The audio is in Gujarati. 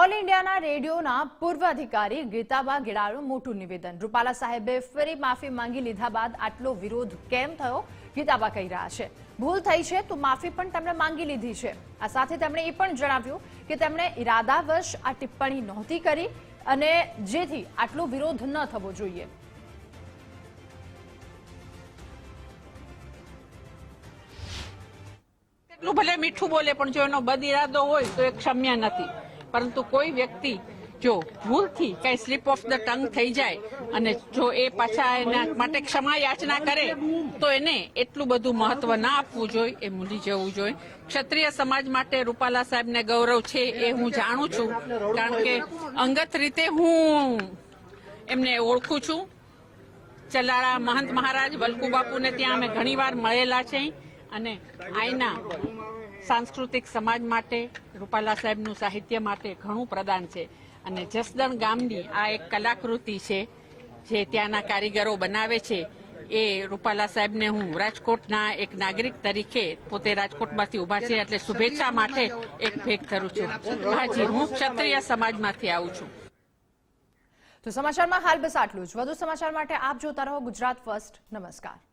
ઓલ ઇન્ડિયાના રેડિયોના પૂર્વ અધિકારી ગીતાબા ગેડાનું મોટું નિવેદન. રૂપાલા સાહેબે ફરી માફી માંગી લીધા બાદ આટલો વિરોધ કેમ થયો? ગીતાબા કહી રહ્યા છે. ભૂલ થઈ છે તો માફી પણ તેમણે માંગી લીધી છે. આ સાથે તેમણે એ પણ જણાવ્યું કે તેમણે ઇરાદાવશ આ ટિપ્પણી નહોતી કરી અને જેથી આટલો વિરોધ ન થવો જોઈએ. ભલે મીઠું બોલે, પણ જો એનો બદ ઇરાદો હોય તો એ ક્ષમ્ય નથી. પરંતુ કોઈ વ્યક્તિ જો ભૂલથી કઈ સ્લીપ ઓફ ધ ટંગ થઈ જાય અને જો એ પાછા એના માટે ક્ષમા યાચના કરે, તો એને એટલું બધું મહત્વ ના આપવું જોઈએ, એ ભૂલી જવું જોઈએ. ક્ષત્રિય સમાજ માટે રૂપાલા સાહેબને ગૌરવ છે એ હું જાણું છું, કારણ કે અંગત રીતે હું એમને ઓળખું છું. ચલાળા મહંત મહારાજ વલ્કુ બાપુને ત્યાં અમે ઘણીવાર મળેલા છે. અને આઈના સાંસ્કૃતિક સમાજ માટે, રૂપાલા સાહેબનું સાહિત્ય માટે ઘણું પ્રદાન છે. અને જસદણ ગામની આ એક કલાકૃતિ છે, જે ત્યાંના કારીગરો બનાવે છે, એ રૂપાલા સાહેબને હું રાજકોટના એક નાગરિક તરીકે પોતે રાજકોટમાંથી ઊભા છે, એટલે શુભેચ્છા માટે એક ભેગ કરું છું. હાજી, હું ક્ષત્રિય સમાજમાંથી આવું છું. તો સમાચારમાં હાલ બસ આટલું જ. વધુ સમાચાર માટે આપ જોતા રહો ગુજરાત ફર્સ્ટ. નમસ્કાર.